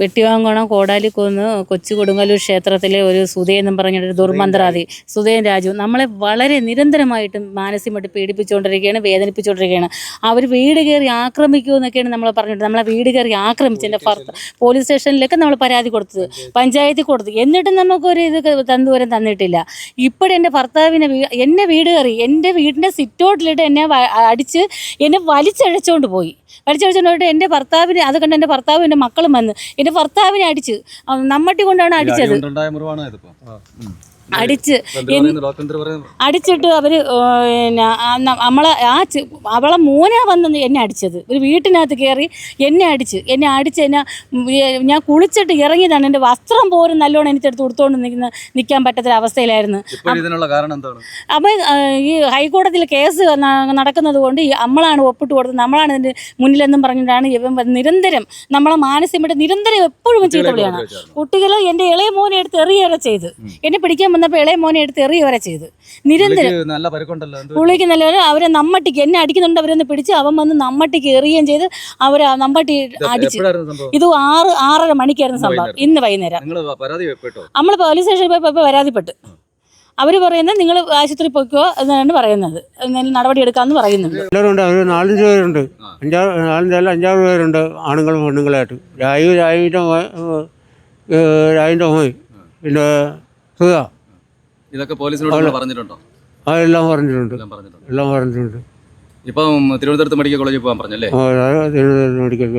വെട്ടിവാങ്കണം കോടാലിക്കുന്ന് കൊച്ചു കൊടുങ്ങല്ലൂർ ക്ഷേത്രത്തിലെ ഒരു സുധേ എന്നും പറഞ്ഞിട്ട് ദുർമന്ത്രാതി സുധേൻ രാജു നമ്മളെ വളരെ നിരന്തരമായിട്ടും മാനസികമായിട്ട് പീഡിപ്പിച്ചുകൊണ്ടിരിക്കുകയാണ് വേദനിപ്പിച്ചുകൊണ്ടിരിക്കുകയാണ്. അവർ വീട് കയറി ആക്രമിക്കൂ എന്നൊക്കെയാണ് നമ്മൾ പറഞ്ഞിട്ട് നമ്മളെ വീട് കയറി ആക്രമിച്ചു എന്റെ ഭർത്ത പോലീസ് സ്റ്റേഷനിലൊക്കെ നമ്മൾ പരാതി കൊടുത്തത് പഞ്ചായത്തിൽ കൊടുത്തു എന്നിട്ടും നമുക്കൊരു ഇത് തന്നുവരം തന്നിട്ടില്ല. ഇപ്പോഴും എന്റെ ഭർത്താവിനെ എന്നെ വീട് കയറി എന്റെ വീടിന്റെ സിറ്റൗട്ടിലിട്ട് എന്നെ അടിച്ച് എന്നെ വലിച്ചഴച്ചുകൊണ്ട് പോയി. വലിച്ചഴച്ചുകൊണ്ട് പോയിട്ട് എന്റെ ഭർത്താവിനെ അത് കണ്ട് എന്റെ ഭർത്താവും എന്റെ മക്കളും വന്ന്. എന്റെ ഭർത്താവിനെ അടിച്ച്. നമ്മട്ടി കൊണ്ടാണ് അടിച്ചത്. അടിച്ച്? അടിച്ചിട്ട് അവർ പിന്നെ നമ്മളെ ആ അവളെ മോനാ വന്ന് എന്നെ അടിച്ചത്. ഒരു വീട്ടിനകത്ത് കയറി എന്നെ അടിച്ച് എന്നെ അടിച്ച് എന്നെ ഞാൻ കുളിച്ചിട്ട് ഇറങ്ങിയതാണ്. എന്റെ വസ്ത്രം പോലും നല്ലോണം എനിക്കെടുത്ത് കൊടുത്തോണ്ട് നിൽക്കുന്ന നിൽക്കാൻ പറ്റാത്ത അവസ്ഥയിലായിരുന്നു. അപ്പം ഈ ഹൈക്കോടതിയിൽ കേസ് നടക്കുന്നത് കൊണ്ട് ഈ നമ്മളാണ് ഒപ്പിട്ട് കൊടുത്തത്. നമ്മളാണ് ഇതിന്റെ മുന്നിലെന്നും പറഞ്ഞിട്ടാണ് ഇവൻ നിരന്തരം നമ്മളെ മാനസികമായിട്ട് നിരന്തരം എപ്പോഴും ചീത്ത വിളിയാണ് കുട്ടികൾ എന്റെ ഇളയ മോനെ എടുത്ത് എറിയ വരെ ചെയ്ത് എന്നെ പിടിക്കാൻ വന്നപ്പോൾ ഇളയ മോനെ എടുത്ത് എറിയ വരെ ചെയ്ത്. നിരന്തരം. പുള്ളിക്ക് നല്ല അവരെ നമ്മട്ടിക്ക് എന്നെ അടിക്കുന്നുണ്ട് അവരൊന്ന് പിടിച്ച് അവൻ വന്ന് നമ്മട്ടിക്ക് എറിയുകയും ചെയ്ത് അവരെ നമ്മട്ടി അടിച്ചു. ഇത് ആറ് ആറര മണിക്കായിരുന്നു സംഭവം. ഇന്ന് വൈകുന്നേരം. നിങ്ങൾ പരാതി പെട്ടോ? നമ്മൾ പോലീസ് സ്റ്റേഷനിൽ പോയപ്പോൾ പരാതിപ്പെട്ടു. അവർ പറയുന്നത് നിങ്ങൾ ആശുപത്രി പൊയ്ക്കോ എന്നാണ് പറയുന്നത്. എന്തെങ്കിലും നടപടി എടുക്കാമെന്ന് പറയുന്നുണ്ട്. എല്ലാവരുണ്ട് അവർ നാലഞ്ച് പേരുണ്ട്. അഞ്ചാറ് നാലഞ്ചല്ല അഞ്ചാറ് പേരുണ്ട്. ആണുങ്ങളും പെണ്ണുങ്ങളായിട്ട്. രായു രായുവിന്റെ രായുവിന്റെ മോൻ. പിന്നെ സുധ. ഇതൊക്കെ പോലീസിനോട് പറഞ്ഞിട്ടുണ്ടോ? പറഞ്ഞിട്ടുണ്ട്. എല്ലാം പറഞ്ഞിട്ടുണ്ട്. എല്ലാം പറഞ്ഞിട്ടുണ്ട്. ഇപ്പം തിരുവനന്തപുരത്ത് മെഡിക്കൽ കോളേജിൽ പോകാൻ പറഞ്ഞല്ലേ? ആ, അത് തിരുവനന്തപുരം മെഡിക്കൽ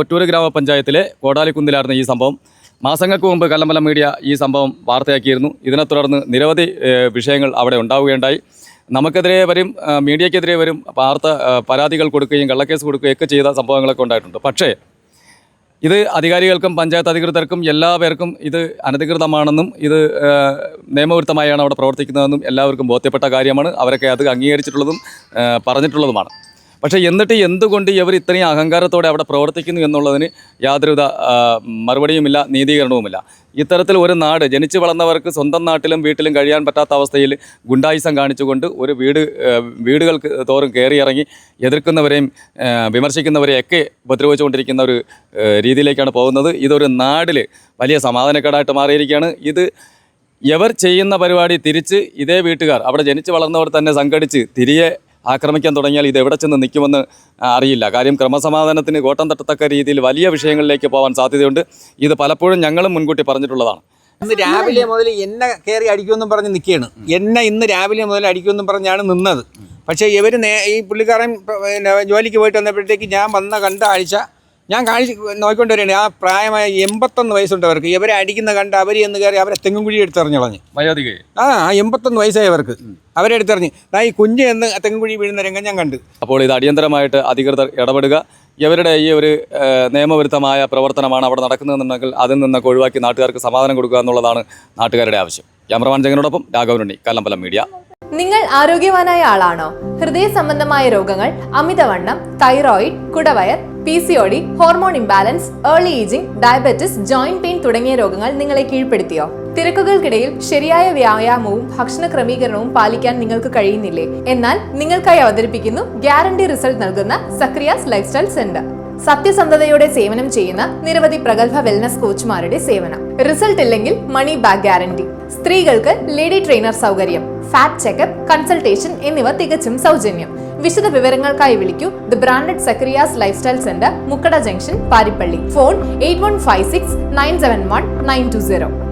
ഒറ്റൂർ ഗ്രാമപഞ്ചായത്തിലെ കോടാലിക്കുന്നിലായിരുന്ന ഈ സംഭവം. മാസങ്ങൾക്ക് മുമ്പ് കല്ലമ്പലം മീഡിയ ഈ സംഭവം വാർത്തയാക്കിയിരുന്നു. ഇതിനെ തുടർന്ന് നിരവധി വിഷയങ്ങൾ അവിടെ ഉണ്ടാവുകയുണ്ടായി. നമുക്കെതിരെ വരും ആ, മീഡിയക്കെതിരെ വരും വാർത്ത പരാതികൾ കൊടുക്കുകയും കള്ളക്കേസ് കൊടുക്കുകയും ഒക്കെ ചെയ്ത സംഭവങ്ങളൊക്കെ ഉണ്ടായിട്ടുണ്ട്. പക്ഷേ ഇത് അധികാരികൾക്കും പഞ്ചായത്ത് അധികൃതർക്കും എല്ലാവർക്കും ഇത് അനധികൃതമാണെന്നും ഇത് നിയമവിരുദ്ധമായാണ് അവിടെ പ്രവർത്തിക്കുന്നതെന്നും എല്ലാവർക്കും ബോധ്യപ്പെട്ട കാര്യമാണ്. അവരൊക്കെ അത് അംഗീകരിച്ചിട്ടുള്ളതും പറഞ്ഞിട്ടുള്ളതുമാണ്. പക്ഷേ എന്നിട്ട് എന്തുകൊണ്ട് ഇവർ ഇത്രയും അഹങ്കാരത്തോടെ അവിടെ പ്രവർത്തിക്കുന്നു എന്നുള്ളതിന് യാതൊരുവിധ മറുപടിയുമില്ല നീതീകരണവുമില്ല. ഇത്തരത്തിൽ ഒരു നാട് ജനിച്ചു വളർന്നവർക്ക് സ്വന്തം നാട്ടിലും വീട്ടിലും കഴിയാൻ പറ്റാത്ത അവസ്ഥയിൽ ഗുണ്ടായിസം കാണിച്ചുകൊണ്ട് ഒരു വീട് വീടുകൾക്ക് തോറും കയറിയിറങ്ങി എതിർക്കുന്നവരെയും വിമർശിക്കുന്നവരെയൊക്കെ ഉപദ്രവിച്ചുകൊണ്ടിരിക്കുന്ന ഒരു രീതിയിലേക്കാണ് പോകുന്നത്. ഇതൊരു നാടിൽ വലിയ സമാധാനക്കേടായിട്ട് മാറിയിരിക്കുകയാണ്. ഇത് ഇവർ ചെയ്യുന്ന പരിപാടി തിരിച്ച് ഇതേ വീട്ടുകാർ അവിടെ ജനിച്ചു വളർന്നവർ തന്നെ സംഘടിച്ച് തിരികെ ആക്രമിക്കാൻ തുടങ്ങിയാൽ ഇത് എവിടെ ചെന്ന് നിൽക്കുമെന്ന് അറിയില്ല. കാര്യം ക്രമസമാധാനത്തിന് കോട്ടം തട്ടത്തക്ക രീതിയിൽ വലിയ വിഷയങ്ങളിലേക്ക് പോകാൻ സാധ്യതയുണ്ട്. ഇത് പലപ്പോഴും ഞങ്ങളും മുൻകൂട്ടി പറഞ്ഞിട്ടുള്ളതാണ്. ഇന്ന് രാവിലെ മുതൽ എന്നെ കയറി അടിക്കുമെന്നും പറഞ്ഞ് നിൽക്കുകയാണ്. എന്നെ ഇന്ന് രാവിലെ മുതൽ അടിക്കുമെന്നും പറഞ്ഞാണ് നിന്നത്. പക്ഷേ ഇവർ ഈ പുള്ളിക്കാരൻ ജോലിക്ക് പോയിട്ട് വന്നപ്പോഴത്തേക്ക് ഞാൻ വന്ന കണ്ട ആഴ്ച ഞാൻ കാണിച്ച് നോക്കിക്കൊണ്ടുവരികയാണ്. ആ പ്രായമായ എൺപത്തൊന്ന് വയസ്സുണ്ടവർക്ക് ഇവരെ അടിക്കുന്ന കണ്ട് അവർ എന്ന് കയറി അവരെ തെങ്ങും കുഴി എടുത്തെറിഞ്ഞു കളഞ്ഞ്. ആ ആ എൺപത്തൊന്ന് വയസ്സായി അവർക്ക്. അവരെ എടുത്തെറിഞ്ഞ്. ആ ഈ കുഞ്ഞ് എന്ന് തെങ്ങും കുഴി വീഴുന്ന രംഗം ഞാൻ കണ്ട്. അപ്പോൾ ഇത് അടിയന്തരമായിട്ട് അധികൃതർ ഇടപെടുക. ഇവരുടെ ഈ ഒരു നിയമവിരുദ്ധമായ പ്രവർത്തനമാണ് അവിടെ നടക്കുന്നതെന്നുണ്ടെങ്കിൽ അതിൽ നിന്നൊക്കെ ഒഴിവാക്കി നാട്ടുകാർക്ക് സമാധാനം കൊടുക്കുക എന്നുള്ളതാണ് നാട്ടുകാരുടെ ആവശ്യം. ക്യാമറമാൻ ജഗനോടൊപ്പം രാഘവനുണ്ണി കല്ലമ്പലം മീഡിയ. നിങ്ങൾ ആരോഗ്യവാനായ ആളാണോ? ഹൃദയ സംബന്ധമായ രോഗങ്ങൾ അമിതവണ്ണം thyroid കുടവയർ P C O D hormone imbalance early ageing diabetes joint pain തുടങ്ങിയ രോഗങ്ങൾ നിങ്ങളെ കീഴ്പ്പെടുത്തിയോ? തിരക്കുകൾക്കിടയിൽ ശരിയായ വ്യായാമവും ഭക്ഷണ ക്രമീകരണവും പാലിക്കാൻ നിങ്ങൾക്ക് കഴിയുന്നില്ലേ? എന്നാൽ നിങ്ങൾക്കായി അവതരിപ്പിക്കുന്നു ഗ്യാരണ്ടി റിസൾട്ട് നൽകുന്ന സക്രിയാസ് ലൈഫ് സ്റ്റൈൽ സെന്റർ. സത്യസന്ധതയോടെ സേവനം ചെയ്യുന്ന നിരവധി പ്രഗത്ഭ വെൽനസ് കോച്ചുമാരുടെ സേവനം. റിസൾട്ട് ഇല്ലെങ്കിൽ മണി ബാക്ക് ഗ്യാരണ്ടി സ്ത്രീകൾക്ക് ലേഡി ട്രെയിനർ സൗകര്യം. ഫാറ്റ് ചെക്കപ്പ് കൺസൾട്ടേഷൻ എന്നിവ തികച്ചും സൗജന്യം. വിശദ വിവരങ്ങൾക്കായി വിളിക്കൂ. The branded Zacharias life style centre Mukkada junction Paripally phone eight one five six nine seven one nine two zero